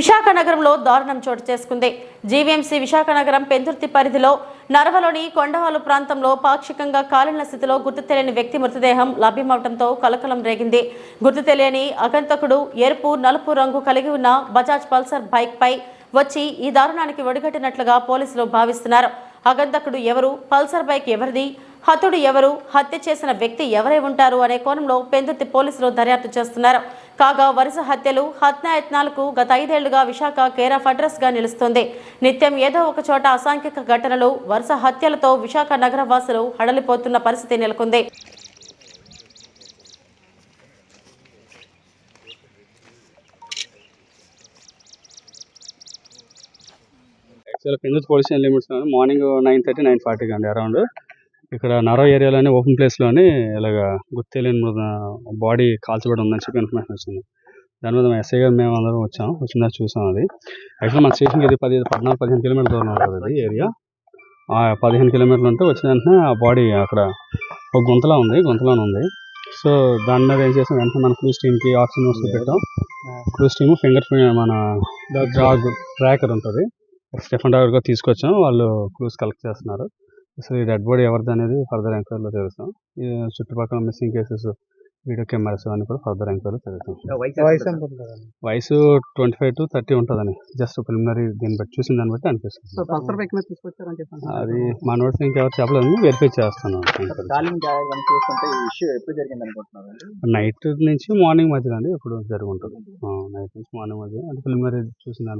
విశాఖ నగరంలో దారుణం చోటు చేసుకుంది. జీవీఎంసీ విశాఖ నగరం పెందుర్తి పరిధిలో నరవలోని కొండవాలు ప్రాంతంలో పాక్షికంగా కాలిన స్థితిలో గుర్తు తెలియని వ్యక్తి మృతదేహం లభ్యమవడంతో కలకలం రేగింది. గుర్తు తెలియని అగంతకుడు ఎరుపు నలుపు రంగు కలిగి ఉన్న బజాజ్ పల్సర్ బైక్ పై వచ్చి ఈ దారుణానికి ఒడిగట్టినట్లుగా పోలీసులు భావిస్తున్నారు. అగంతకుడు ఎవరు పల్సర్ బైక్ ఎవరిది హతుడు ఎవరు హత్య చేసిన వ్యక్తి ఎవరై ఉంటారు అనే కోణంలో పెందుర్తి పోలీసులు దర్యాప్తు చేస్తున్నారు. కాగా వరుస హత్యలు హత్యాయత్నాలకు గత ఐదేళ్ళుగా విశాఖ కేర్ ఆఫ్ అడ్రస్గా నిలుస్తుంది. నిత్యం ఏదో ఒక చోట అసాంఘిక ఘటనలు వరుస హత్యలతో విశాఖ నగర వాసులు హడలిపోతున్న పరిస్థితి నెలకొంది. Police limits morning nine thirty nine ఫార్టీకి అండి అరౌండ్. ఇక్కడ నరో ఏరియాలోని ఓపెన్ ప్లేస్లోని ఇలాగ గుర్తు తెలియని బాడీ కాల్చబడి ఉందని చెప్పి ఇన్ఫర్మేషన్ వచ్చింది. దాని మీద ఎస్ఐ గారు మేము అందరం వచ్చాం వచ్చిందా చూసాం అది. యాక్చువల్ మన స్టేషన్కి ఇది పది పద్నాలుగు పదిహేను కిలోమీటర్ దూరం ఉంటుంది అది ఏరియా. ఆ పదిహేను కిలోమీటర్లు ఉంటే వచ్చిన వెంటనే ఆ బాడీ అక్కడ ఒక గుంతలా ఉంది గుంతలోనే ఉంది. సో దాని మీద ఏం చేసాం వెంటనే మన క్రూస్ టీమ్కి ఆక్సిజన్ వస్తూ పెట్టాం. క్రూస్ టీమ్ ఫింగర్ మన డాగ్ ట్రాకర్ ఉంటుంది స్టెఫన్ డ్రైవర్గా తీసుకొచ్చాం వాళ్ళు క్లూస్ కలెక్ట్ చేస్తున్నారు. అసలు ఈ డెడ్ బాడీ ఎవరిది అనేది ఫర్దర్ ఎంక్వైరీలో తెలుస్తాం. ఈ చుట్టుపక్కల మిస్సింగ్ కేసెస్ వీడియో కెమెరాస్ అన్ని కూడా ఫర్దర్ ఎంక్వైరీలో తెలుస్తాం. వయసు ట్వంటీ ఫైవ్ టు థర్టీ ఉంటుందని. జస్ట్ ప్రిలిమినరీ దీన్ని బట్టి చూసిన దాన్ని బట్టి అనిపిస్తుంది. అది మా నోట్స్ ఇంకెవరు చెప్పలేదు వెరిఫై చేస్తున్నాం అనుకుంటున్నారు నైట్ నుంచి మార్నింగ్ మధ్యలో అండి ఇప్పుడు జరుగుంటుంది. నైట్ నుంచి మార్నింగ్ మధ్య అంటే ప్రిలిమినరీ చూసిన